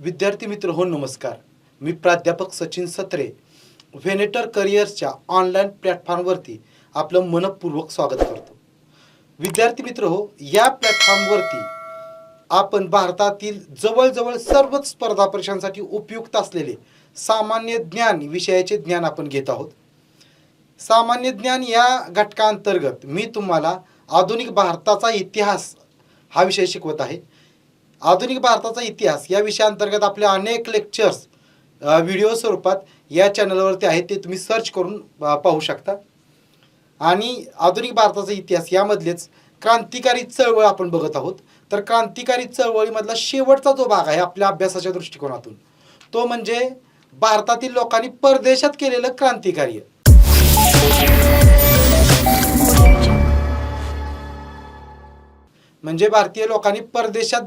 विद्यार्थी मित्र हो नमस्कार. मी प्राध्यापक सचिन सत्रे. व्हेनेटर करिअर्सच्या ऑनलाईन प्लॅटफॉर्मवरती आपलं मनपूर्वक स्वागत करतो. विद्यार्थी मित्र हो या प्लॅटफॉर्मवरती आपण भारतातील जवळजवळ सर्वच स्पर्धा परीक्षांसाठी उपयुक्त असलेले सामान्य ज्ञान विषयाचे ज्ञान आपण घेत आहोत. सामान्य ज्ञान या घटकांतर्गत मी तुम्हाला आधुनिक भारताचा इतिहास हा विषय शिकवत आहे. आधुनिक भारताचा इतिहास या विषयाअंतर्गत आपले अनेक लेक्चर्स व्हिडिओ स्वरूपात या चॅनलवरती आहेत ते तुम्ही सर्च करून पाहू शकता. आणि आधुनिक भारताचा इतिहास यामधलेच क्रांतिकारी चळवळ आपण बघत आहोत. तर क्रांतिकारी चळवळीमधला शेवटचा जो भाग आहे आपल्या अभ्यासाच्या दृष्टिकोनातून तो म्हणजे भारतातील लोकांनी परदेशात केलेलं क्रांतिकार्य. म्हणजे भारतीय लोकांनी परदेशात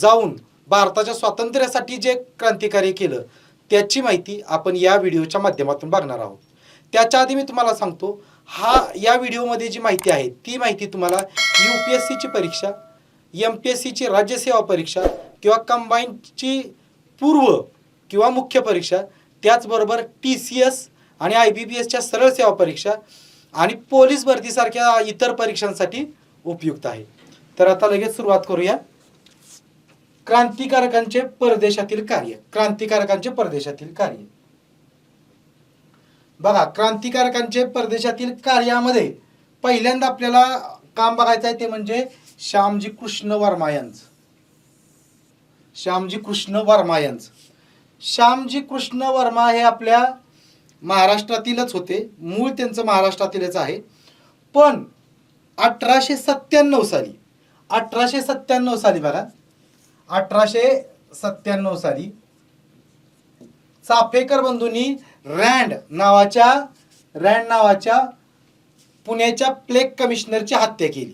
जाऊन भारताच्या स्वातंत्र्यासाठी जे क्रांतिकार्य केलं त्याची माहिती आपण या व्हिडिओच्या माध्यमातून बघणार आहोत. त्याच्या आधी मी तुम्हाला सांगतो हा या व्हिडिओमध्ये जी माहिती आहे ती माहिती तुम्हाला यू पी एस सीची परीक्षा एम पी एस सीची राज्यसेवा परीक्षा किंवा कंबाईनची पूर्व किंवा मुख्य परीक्षा त्याचबरोबर टी सी एस आणि आय बी पी एसच्या सरळ सेवा परीक्षा आणि पोलीस भरतीसारख्या इतर परीक्षांसाठी उपयुक्त आहे. तर आता लगेच सुरुवात करूया. क्रांतिकारकांचे परदेशातील कार्य. क्रांतिकारकांचे परदेशातील कार्य. बघा क्रांतिकारकांचे परदेशातील कार्यामध्ये पहिल्यांदा आपल्याला काम बघायचं आहे ते म्हणजे श्यामजी कृष्ण वर्मा यांचं. श्यामजी कृष्ण वर्मा यांचं. श्यामजी कृष्ण वर्मा हे आपल्या महाराष्ट्रातीलच होते. मूळ त्यांचं महाराष्ट्रातीलच आहे. पण अठराशे सत्त्याण्णव साली अठराशे सत्त्याण्णव साली बघा अठराशे सत्त्याण्णव साली चाफेकर बंधूंनी रँड नावाच्या रँड नावाच्या पुण्याच्या प्लेग कमिशनरची हत्या केली.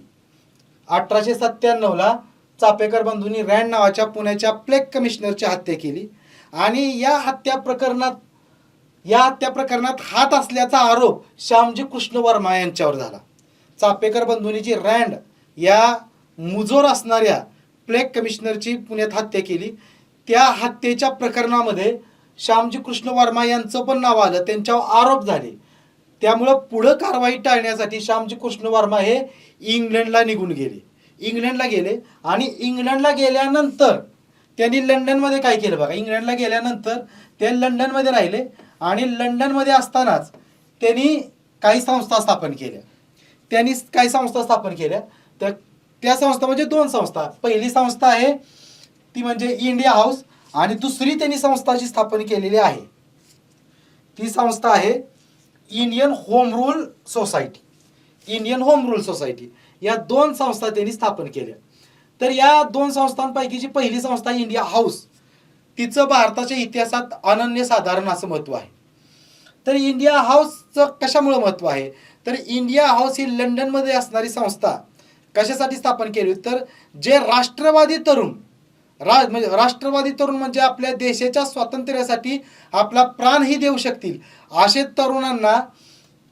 अठराशे सत्त्याण्णवला चापेकर बंधूंनी रँड नावाच्या पुण्याच्या प्लेग कमिशनरची हत्या केली आणि या हत्या प्रकरणात या हत्या प्रकरणात हात असल्याचा आरोप श्यामजी कृष्ण वर्मा यांच्यावर झाला. चापेकर बंधूंनी जी रँड या मुजोर असणाऱ्या प्लेग कमिशनरची पुण्यात हत्या केली. त्या हत्येच्या प्रकरणामध्ये श्यामजी कृष्ण वर्मा यांचं पण नाव आलं त्यांच्यावर आरोप झाले. त्यामुळं पुढं कारवाई टाळण्यासाठी श्यामजी कृष्ण वर्मा हे इंग्लंडला निघून गेले. इंग्लंडला गेले आणि इंग्लंडला गेल्यानंतर त्यांनी लंडनमध्ये काय केलं बघा इंग्लंडला गेल्यानंतर ते लंडनमध्ये राहिले आणि लंडनमध्ये असतानाच त्यांनी काही संस्था स्थापन केल्या. त्यांनी काही संस्था स्थापन केल्या. तर त्या संस्था म्हणजे दोन संस्था. पहिली संस्था आहे ती म्हणजे इंडिया हाऊस आणि दुसरी त्यांनी संस्थाची स्थापन केलेली आहे. ती संस्था आहे Indian home rule society. Indian home rule society. या दोन संस्था त्यांनी स्थापन केल्या. तर या दोन संस्थांपैकीची पहिली संस्था इंडिया हाऊस. तिचं भारताच्या इतिहासात अनन्य साधारण असं महत्त्व आहे. तर इंडिया हाऊसचं कशामुळे महत्त्व आहे? तर इंडिया हाऊस ही लंडनमध्ये असणारी संस्था. कशासाठी स्थापन केली? तर जे राष्ट्रवादी तरुण रा म्हणजे राष्ट्रवादी तरुण म्हणजे आपल्या देशाच्या स्वातंत्र्यासाठी आपला प्राणही देऊ शकतील असे तरुणांना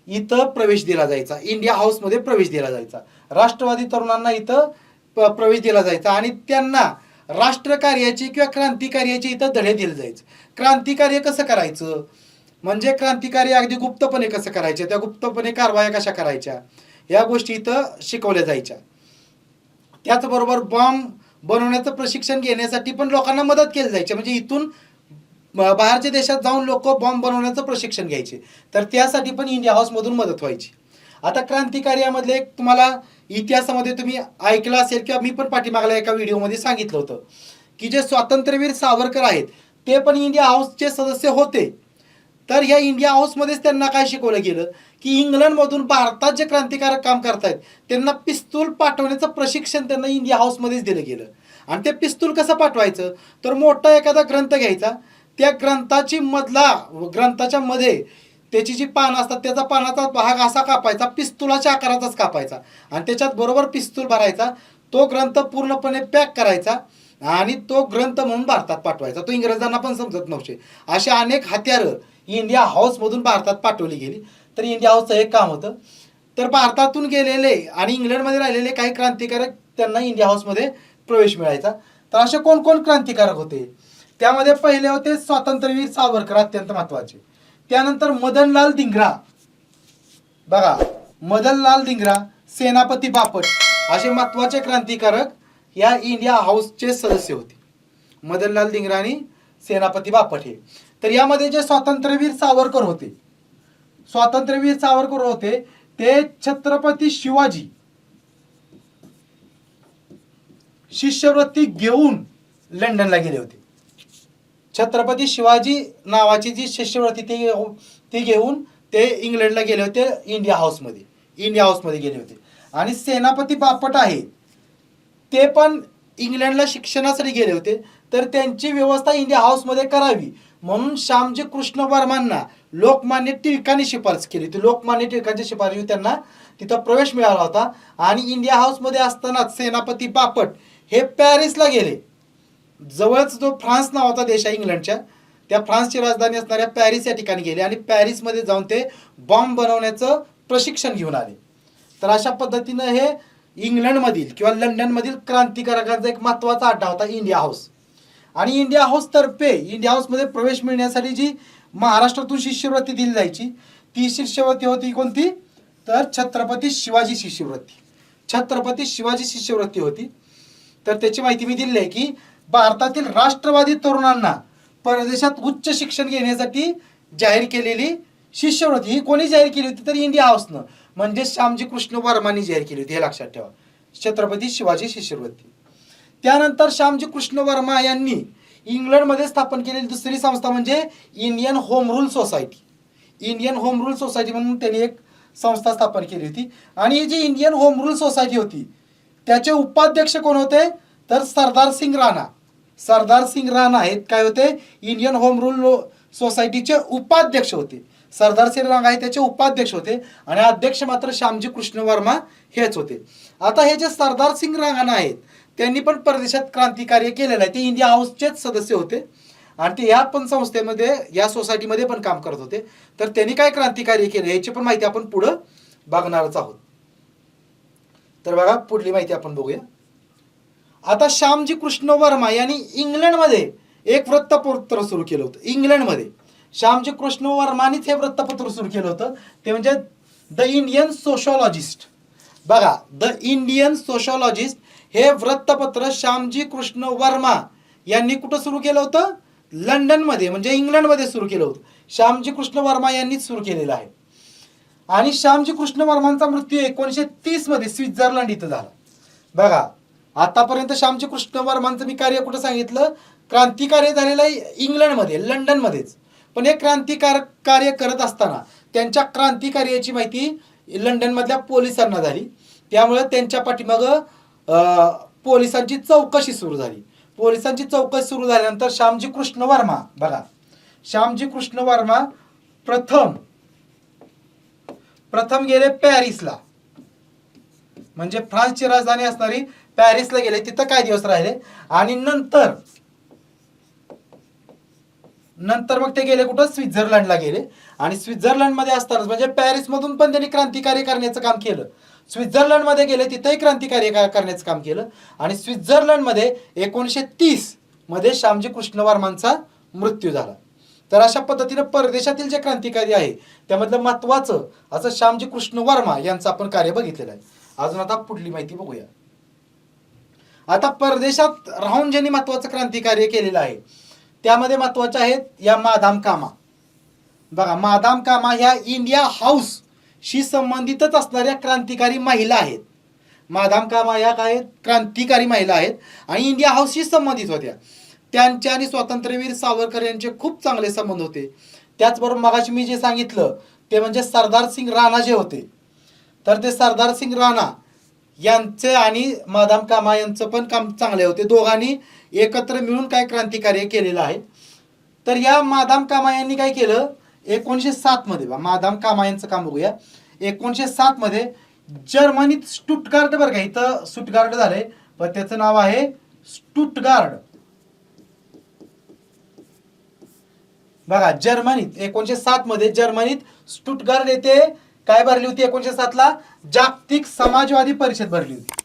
इथं प्रवेश दिला जायचा. इंडिया हाऊसमध्ये प्रवेश दिला जायचा. राष्ट्रवादी तरुणांना इथं प्रवेश दिला जायचा आणि त्यांना राष्ट्रकार्याची किंवा क्रांतिकार्याची इथं धडे दिले जायचे. क्रांतिकार्य कसं करायचं? म्हणजे क्रांतिकार्य अगदी गुप्तपणे कसं करायचे? त्या गुप्तपणे कारवाया कशा करायच्या? या गोष्टी इथं शिकवल्या जायच्या. त्याचबरोबर बॉम्ब बनवण्याचं प्रशिक्षण घेण्यासाठी पण लोकांना मदत केली जायची. म्हणजे इथून बाहेरच्या देशात जाऊन लोक बॉम्ब बनवण्याचं प्रशिक्षण घ्यायचे. तर त्यासाठी पण इंडिया हाऊसमधून मदत व्हायची. आता क्रांतिकार्यामधले एक तुम्हाला इतिहासामध्ये तुम्ही ऐकलं असेल किंवा मी पण पाठीमागल्या एका व्हिडिओमध्ये सांगितलं होतं की जे स्वातंत्र्यवीर सावरकर आहेत ते पण इंडिया हाऊसचे सदस्य होते. तर या इंडिया हाऊसमध्येच त्यांना काय शिकवलं गेलं? की इंग्लंडमधून भारतात जे क्रांतिकारक काम करतायत त्यांना पिस्तूल पाठवण्याचं प्रशिक्षण त्यांना इंडिया हाऊसमध्येच दिलं गेलं. आणि ते पिस्तूल कसं पाठवायचं? तर मोठा एखादा ग्रंथ घ्यायचा. त्या ग्रंथाची मधला ग्रंथाच्या मध्ये त्याची जी पानं असतात त्याचा पानाचा भाग असा कापायचा पिस्तुलाच्या आकाराचाच कापायचा. आणि त्याच्यात बरोबर पिस्तूल भरायचा. तो ग्रंथ पूर्णपणे पॅक करायचा. आणि तो ग्रंथ म्हणून भारतात पाठवायचा. तो इंग्रजांना पण समजत नव्हते. असे अनेक हत्यारं इंडिया हाऊसमधून भारतात पाठवली गेली. तर इंडिया हाऊसचं एक काम होतं. तर भारतातून गेलेले आणि इंग्लंडमध्ये राहिलेले काही क्रांतिकारक त्यांना इंडिया हाऊसमध्ये प्रवेश मिळायचा. तर असे कोण कोण क्रांतिकारक होते? त्यामध्ये पहिले होते स्वातंत्र्यवीर सावरकर अत्यंत महत्त्वाचे. त्यानंतर मदनलाल धिंगरा. बघा मदनलाल धिंगरा सेनापती बापट असे महत्त्वाचे क्रांतिकारक या इंडिया हाऊसचे सदस्य होते. मदनलाल धिंगरा आणि सेनापती बापट हे. तर यामध्ये जे स्वातंत्र्यवीर सावरकर होते स्वातंत्र्यवीर सावरकर होते ते छत्रपती शिवाजी. शिष्यवृत्ती घेऊन लंडनला गेले होते. छत्रपती शिवाजी नावाची जी शिष्यवृत्ती ती ती घेऊन ते इंग्लंडला गेले होते इंडिया हाऊसमध्ये इंडिया हाऊसमध्ये गेले होते. आणि सेनापती बापट आहे ते पण इंग्लंडला शिक्षणासाठी गेले होते. तर त्यांची व्यवस्था इंडिया हाऊसमध्ये करावी. म्हणून श्यामजी कृष्ण वर्मांना लोकमान्य टिळकांनी शिफारस केली. ती लोकमान्य टिळकांची शिफारस त्यांना तिथं प्रवेश मिळाला होता. आणि इंडिया हाऊसमध्ये असतानाच सेनापती बापट हे पॅरिसला गेले. जवळच जो फ्रान्स नाव होता देश आहे इंग्लंडच्या त्या फ्रान्सची राजधानी असणाऱ्या पॅरिस या ठिकाणी गेले आणि पॅरिसमध्ये जाऊन ते बॉम्ब बनवण्याचं प्रशिक्षण घेऊन आले. तर अशा पद्धतीनं हे इंग्लंडमधील किंवा लंडनमधील क्रांतिकारकांचा एक महत्त्वाचा अड्डा होता इंडिया हाऊस. आणि इंडिया हाऊस तर्फे इंडिया हाऊसमध्ये प्रवेश मिळण्यासाठी जी महाराष्ट्रातून शिष्यवृत्ती दिली जायची ती शिष्यवृत्ती होती कोणती? तर छत्रपती शिवाजी शिष्यवृत्ती. छत्रपती शिवाजी शिष्यवृत्ती होती. तर त्याची माहिती मी दिली आहे की भारतातील राष्ट्रवादी तरुणांना परदेशात उच्च शिक्षण घेण्यासाठी जाहीर केलेली शिष्यवृत्ती ही कोणी जाहीर केली होती? तर इंडिया हाऊसनं म्हणजे श्यामजी कृष्ण वर्मानी जाहीर केली होती हे लक्षात ठेवा. छत्रपती शिवाजी शिष्यवृत्ती. त्यानंतर श्यामजी कृष्ण वर्मा यांनी इंग्लंडमध्ये स्थापन केलेली दुसरी संस्था म्हणजे Indian home rule society. Indian home rule society म्हणून त्यांनी एक संस्था स्थापन केली होती. आणि जी इंडियन होम रूल सोसायटी होती त्याचे उपाध्यक्ष कोण होते? तर सरदार सिंग राणा. सरदार सिंग राणा आहेत काय होते? इंडियन होम रूल सोसायटीचे उपाध्यक्ष होते. सरदार सिंग राणा हे त्याचे उपाध्यक्ष होते आणि अध्यक्ष मात्र श्यामजी कृष्ण वर्मा हेच होते. आता हे जे सरदार सिंग राणा आहेत त्यांनी पण परदेशात क्रांतिकार्य केलेलं आहे. ते इंडिया हाऊसचेच सदस्य होते. आणि ते या पण संस्थेमध्ये या सोसायटीमध्ये पण काम करत होते. तर त्यांनी काय क्रांतिकार्य केलं याची पण माहिती आपण पुढं बघणारच आहोत. तर बघा पुढली माहिती आपण बघूया. आता श्यामजी कृष्ण वर्मा यांनी इंग्लंडमध्ये एक वृत्तपत्र सुरू केलं होतं. इंग्लंडमध्ये. श्यामजी कृष्ण वर्मानीच हे वृत्तपत्र सुरू केलं होतं. ते म्हणजे द इंडियन सोशॉलॉजिस्ट बघा द इंडियन सोशॉलॉजिस्ट हे वृत्तपत्र श्यामजी कृष्ण वर्मा यांनी कुठं सुरू केलं होतं? लंडनमध्ये म्हणजे इंग्लंडमध्ये सुरू केलं होतं. श्यामजी कृष्ण वर्मा यांनीच सुरू केलेलं आहे. आणि श्यामजी कृष्ण वर्मांचा मृत्यू एकोणीसशे तीसमध्ये स्वित्झर्लंड इथं झाला. बघा आतापर्यंत श्यामजी कृष्ण वर्मांचं मी कार्य कुठं सांगितलं? क्रांतिकार्य झालेलं आहे इंग्लंडमध्ये लंडनमध्येच. पण हे क्रांतिकार कार्य करत असताना त्यांच्या क्रांतिकार्याची माहिती लंडनमधल्या पोलिसांना झाली. त्यामुळे त्यांच्या पाठीमागं पोलिसांची चौकशी सुरू झाली. पोलिसांची चौकशी सुरू झाल्यानंतर श्यामजी कृष्ण वर्मा बघा. श्यामजी कृष्ण वर्मा प्रथम प्रथम गेले पॅरिसला. म्हणजे फ्रान्सची राजधानी असणारी पॅरिसला गेले. तिथं काय दिवस राहिले? आणि नंतर नंतर मग ते गेले कुठं? स्वित्झर्लंडला गेले. आणि स्वित्झर्लंडमध्ये असतानाच म्हणजे पॅरिसमधून पण त्यांनी क्रांतिकार्य करण्याचं काम केलं. स्वित्झर्लंडमध्ये गेले तिथंही क्रांतिकार्य करण्याचं काम केलं. आणि स्वित्झर्लंडमध्ये एकोणीसशे तीसमध्ये श्यामजी कृष्ण वर्मांचा मृत्यू झाला. तर अशा पद्धतीनं परदेशातील जे क्रांतिकारी आहे त्यामधलं महत्वाचं असं श्यामजी कृष्ण वर्मा यांचं आपण कार्य बघितलेलं आहे. अजून आता पुढली माहिती बघूया. आता परदेशात राहून ज्यांनी महत्वाचं क्रांतिकार्य केलेलं आहे त्यामध्ये महत्त्वाचे आहेत या मादाम कामा. बघा मादाम कामा ह्या इंडिया हाऊस शी संबंधितच असणाऱ्या क्रांतिकारी महिला आहेत. मादाम कामा या काय आहेत? क्रांतिकारी महिला आहेत. आणि इंडिया हाऊसशी संबंधित होत्या. त्यांच्या आणि स्वातंत्र्यवीर सावरकर यांचे खूप चांगले संबंध होते. त्याचबरोबर मगाशी मी जे सांगितलं ते म्हणजे सरदार सिंग राणा जे होते. तर ते सरदार सिंग राणा यांचे आणि मादाम कामा यांचं पण काम चांगले होते. दोघांनी एकत्र मिळून काय क्रांतिकार्य केलेलं आहे. तर या मादाम कामा यांनी काय केलं? एकोणीसशे सात मध्ये बा मादाम कामा यांचं काम बघूया. एकोणीसशे सात मध्ये जर्मनीत स्टुटगार्ड बरं का इथं स्टुटगार्ड झालंय. पण त्याचं नाव आहे स्टुटगार्ड बघा जर्मनीत एकोणीशे सात मध्ये जर्मनीत स्टुटगार्ड येथे काय भरली होती एकोणीशे सात ला? जागतिक समाजवादी परिषद भरली होती.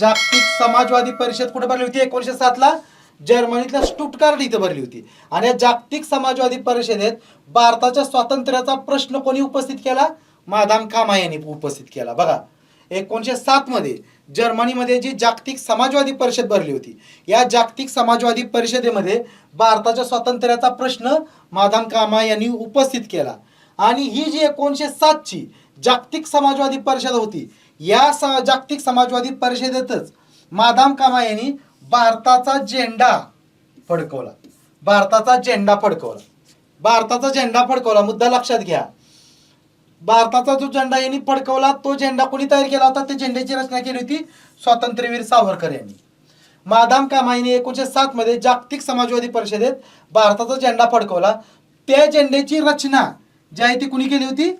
जागतिक समाजवादी परिषद कुठे भरली होती एकोणीशे सात ला? जर्मनीतल्या स्टुटकार्ड इथं भरली होती. आणि या जागतिक समाजवादी परिषदेत भारताच्या स्वातंत्र्याचा प्रश्न कोणी उपस्थित केला? मादाम कामा यांनी उपस्थित केला. बघा एकोणीसशे सातमध्ये जर्मनीमध्ये जी जागतिक समाजवादी परिषद भरली होती या जागतिक समाजवादी परिषदेमध्ये भारताच्या स्वातंत्र्याचा प्रश्न मादाम कामा यांनी उपस्थित केला. आणि ही जी एकोणीसशे सातची जागतिक समाजवादी परिषद होती या स जागतिक समाजवादी परिषदेतच मादाम कामा यांनी भारताचा झेंडा फडकवला. भारताचा झेंडा फडकवला. भारताचा झेंडा फडकवला. मुद्दा लक्षात घ्या. भारताचा जो झेंडा यांनी फडकवला तो झेंडा कोणी तयार केला होता? त्या झेंड्याची रचना केली होती स्वातंत्र्यवीर सावरकर यांनी. मादाम कामाईने एकोणीशे सात मध्ये जागतिक समाजवादी परिषदेत भारताचा झेंडा फडकवला. त्या झेंड्याची रचना जी आहे ती कुणी केली होती?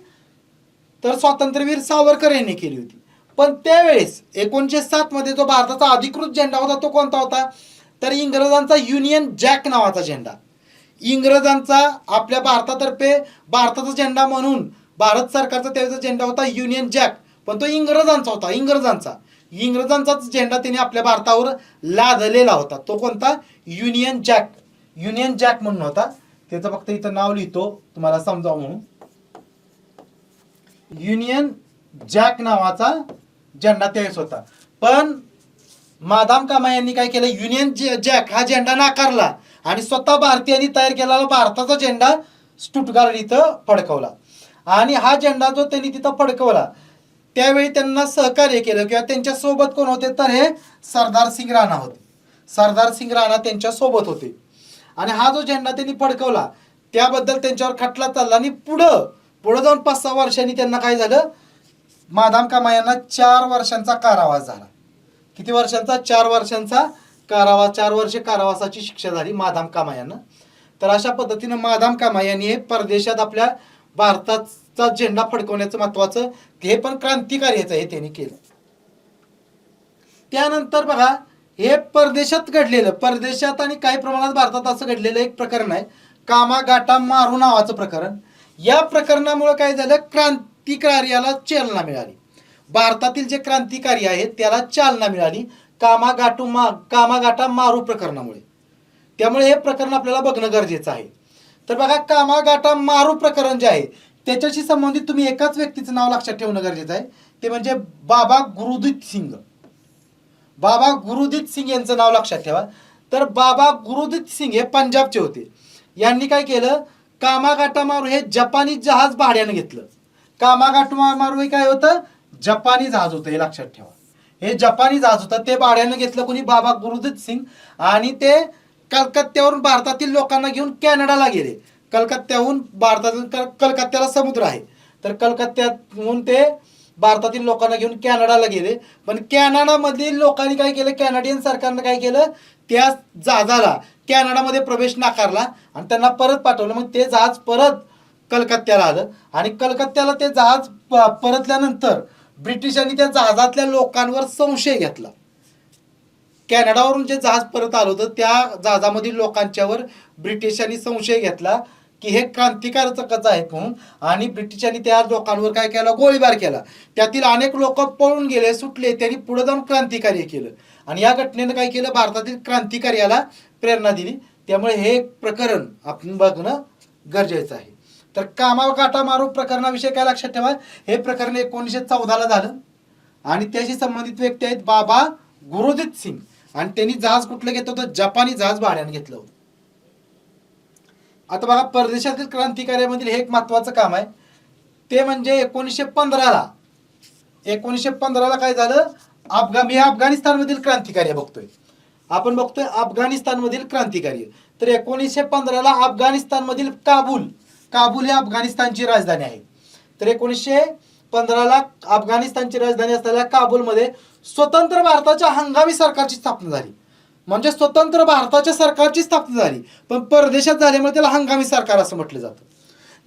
तर स्वातंत्र्यवीर सावरकर यांनी केली होती. पण त्यावेळेस एकोणीसशे सातमध्ये जो भारताचा अधिकृत झेंडा होता तो कोणता होता? तर इंग्रजांचा युनियन जॅक नावाचा झेंडा. इंग्रजांचा आपल्या भारतातर्फे भारताचा झेंडा म्हणून भारत सरकारचा त्यावेळेचा झेंडा होता युनियन जॅक. पण तो इंग्रजांचा होता इंग्रजांचा. इंग्रजांचाच झेंडा त्यांनी आपल्या भारतावर लादलेला होता. तो कोणता? Union jack. युनियन जॅक म्हणून होता. त्याचं फक्त इथं नाव लिहितो तुम्हाला समजावं म्हणून. युनियन जॅक नावाचा झेंडा तेवीस होता. पण मादाम कामा यांनी काय केलं? युनियन जॅक हा झेंडा नाकारला आणि स्वतः भारतीयांनी तयार केलेला भारताचा झेंडा स्टुटगार्ड इथं फडकवला. आणि हा झेंडा जो त्यांनी तिथं फडकवला त्यावेळी त्यांना सहकार्य केलं किंवा त्यांच्यासोबत कोण होते? तर हे सरदार सिंग राणा होते. सरदार सिंग राणा त्यांच्यासोबत होते. आणि हा जो झेंडा त्यांनी फडकवला त्याबद्दल त्यांच्यावर खटला चालला आणि पुढं पुढं जाऊन पाच सहा वर्षांनी त्यांना काय झालं? मादाम कामा यांना चार वर्षांचा कारावास झाला. किती वर्षांचा? चार वर्षांचा कारावास चार वर्षे कारावासाची शिक्षा झाली मादाम कामा यांना. तर अशा पद्धतीनं मादाम कामा यांनी हे परदेशात आपल्या भारताचा झेंडा फडकवण्याचं महत्वाचं हे पण क्रांतिकार्याचं हे त्यांनी केलं. त्यानंतर बघा हे परदेशात घडलेलं परदेशात आणि काही प्रमाणात भारतात असं घडलेलं एक प्रकरण आहे. कामा गाटा मारू नावाचं प्रकरण. या प्रकरणामुळे काय झालं? क्रांतिकार्याला चालना मिळाली. भारतातील जे क्रांतिकारी आहेत त्याला चालना मिळाली कामागाटू मा कामागाटा मारू प्रकरणामुळे. त्यामुळे हे प्रकरण आपल्याला बघणं गरजेचं आहे. तर बघा कामागाटा मारू प्रकरण जे आहे त्याच्याशी संबंधित तुम्ही एकाच व्यक्तीचं नाव लक्षात ठेवणं गरजेचं आहे. ते म्हणजे बाबा गुरुदीत सिंग. बाबा गुरुदीत सिंग यांचं नाव लक्षात ठेवा. तर बाबा गुरुदीत सिंग हे पंजाबचे होते. यांनी काय केलं? कामागाटा मारू हे जपानी जहाज भाड्यानं घेतलं. कामागाटू मारू हे काय होतं? जपानी जहाज होतं हे लक्षात ठेवा. हे जपानी जहाज होतं ते भाड्यानं घेतलं कोणी? बाबा गुरुदीत सिंग आणि ते कलकत्त्यावरून भारतातील लोकांना घेऊन कॅनडाला गेले. कलकत्त्याहून भारतातून कलकत्त्याला समुद्र आहे. तर कलकत्त्याहून ते भारतातील लोकांना घेऊन कॅनडाला गेले. पण कॅनडामधील लोकांनी काय केलं? कॅनडियन सरकारनं काय केलं? त्या जहाजाला कॅनडामध्ये प्रवेश नाकारला आणि त्यांना परत पाठवलं. मग ते जहाज परत कलकत्त्याला आलं. आणि कलकत्त्याला ते जहाज प- परतल्यानंतर ब्रिटिशांनी त्या जहाजातल्या लोकांवर संशय घेतला. कॅनडावरून जे जहाज परत आलं होतं त्या जहाजामधील लोकांच्यावर ब्रिटिशांनी संशय घेतला की हे क्रांतिकारकच आहेत म्हणून. आणि ब्रिटिशांनी त्या लोकांवर काय केलं? गोळीबार केला. त्यातील अनेक लोक पळून गेले सुटले. त्यांनी पुढे जाऊन क्रांतिकार्य केलं. आणि या घटनेनं काय केलं? भारतातील क्रांतिकार्याला प्रेरणा दिली. त्यामुळे हे प्रकरण आपण बघणं गरजेचं आहे. तर कामा काटा मारू प्रकरणाविषयी काय लक्षात ठेवा. हे प्रकरण एकोणीसशे चौदाला झालं. आणि त्याशी संबंधित व्यक्ती आहेत बाबा गुरुदीत सिंग. आणि त्यांनी जहाज कुठलं घेतलं होतं? जपानी जहाज भाड्यानं घेतलं होतं. आता बघा परदेशातील क्रांतिकार्यामधील हे एक महत्वाचं काम आहे. ते म्हणजे एकोणीसशे पंधराला. एकोणीसशे पंधराला काय झालं? अफगा मी अफगाणिस्तानमधील क्रांतिकार्य बघतोय. आपण बघतोय अफगाणिस्तानमधील क्रांतिकार्य तर एकोणीसशे पंधराला अफगाणिस्तानमधील काबूल. काबूल ही अफगाणिस्तानची राजधानी आहे. तर एकोणीसशे पंधराला अफगाणिस्तानची राजधानी असलेल्या काबूलमध्ये स्वतंत्र भारताच्या हंगामी सरकारची स्थापना झाली. म्हणजे स्वतंत्र भारताच्या सरकारची स्थापना झाली. पण परदेशात झाल्यामुळे त्याला हंगामी सरकार असं म्हटलं जातं.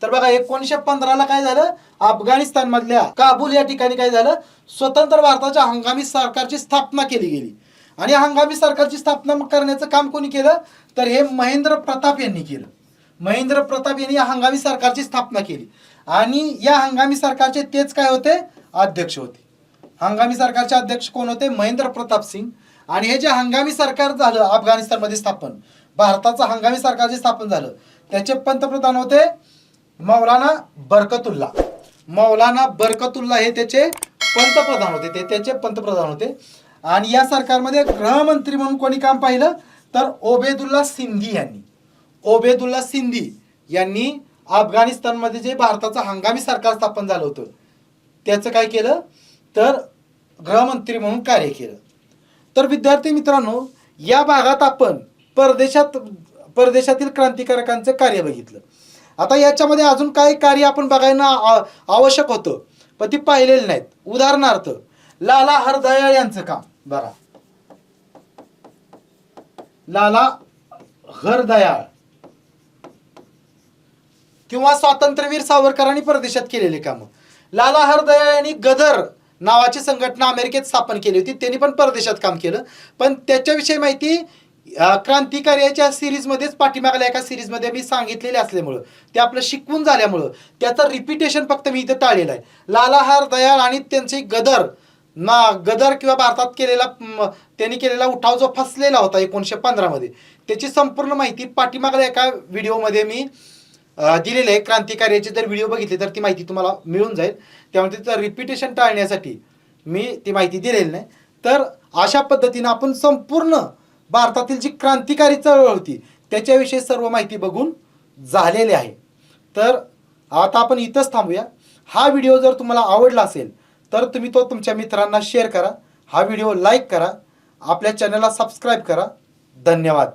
तर बघा एकोणीसशे पंधराला काय झालं? अफगाणिस्तान मधल्या काबूल या ठिकाणी काय झालं? स्वतंत्र भारताच्या हंगामी सरकारची स्थापना केली गेली. आणि हंगामी सरकारची स्थापना करण्याचं काम कोणी केलं? तर हे महेंद्र प्रताप यांनी केलं. महेंद्र प्रताप यांनी या हंगामी सरकारची स्थापना केली. आणि या हंगामी सरकारचे तेच काय होते? अध्यक्ष होते. हंगामी सरकारचे अध्यक्ष कोण होते? महेंद्र प्रताप सिंग. आणि हे जे हंगामी सरकार झालं अफगाणिस्तानमध्ये स्थापन भारताचं हंगामी सरकार जे स्थापन झालं त्याचे पंतप्रधान होते मौलाना बरकतुल्ला. मौलाना बरकतुल्ला हे त्याचे पंतप्रधान होते. ते त्याचे पंतप्रधान होते. आणि या सरकारमध्ये गृहमंत्री म्हणून कोणी काम पाहिलं? तर ओबेदुल्ला सिंधी यांनी. ओबेदुल्ला सिंधी यांनी अफगाणिस्तानमध्ये जे भारताचं हंगामी सरकार स्थापन झालं होतं त्याचं काय केलं? तर गृहमंत्री म्हणून कार्य केलं. तर विद्यार्थी मित्रांनो या भागात आपण परदेशात परदेशातील क्रांतिकारकांचं कार्य बघितलं. आता याच्यामध्ये अजून काही कार्य आपण बघायला आवश्यक होतं पण ती पाहिलेली नाहीत. उदाहरणार्थ लाला हरदयाळ यांचं काम. बघा. लाला हरदयाळ. किंवा स्वातंत्र्यवीर सावरकरांनी परदेशात केलेले कामं. लाला हरदयाळ यांनी गदर नावाची संघटना अमेरिकेत स्थापन केली होती. त्यांनी पण परदेशात काम केलं. पण त्याच्याविषयी माहिती क्रांतिकार्याच्या सिरीजमध्येच पाठीमागल्या एका सिरीजमध्ये मी सांगितलेले असल्यामुळं ते आपलं शिकवून झाल्यामुळं त्याचं रिपिटेशन फक्त मी इथं टाळलेलं आहे. लाला हरदयाळ आणि त्यांचे गदर ना गदर किंवा भारतात केलेला त्यांनी केलेला उठाव जो फसलेला होता एकोणीसशे पंधरामध्ये त्याची संपूर्ण माहिती पाठीमागल्या एका व्हिडिओमध्ये मी दिलेलं आहे क्रांतिकार्याचे जर व्हिडिओ बघितले तर ती माहिती तुम्हाला मिळून जाईल. त्यामुळे तिचं रिपिटेशन टाळण्यासाठी मी ती माहिती दिलेली नाही. तर अशा पद्धतीनं आपण संपूर्ण भारतातील जी क्रांतिकारी चळवळ होती त्याच्याविषयी सर्व माहिती बघून झालेली आहे. तर आता आपण इथंच थांबूया. हा व्हिडिओ जर तुम्हाला आवडला असेल तर तुम्ही तो तुमच्या मित्रांना शेअर करा. हा व्हिडिओ लाईक करा. आपल्या चॅनलला सबस्क्राईब करा. धन्यवाद.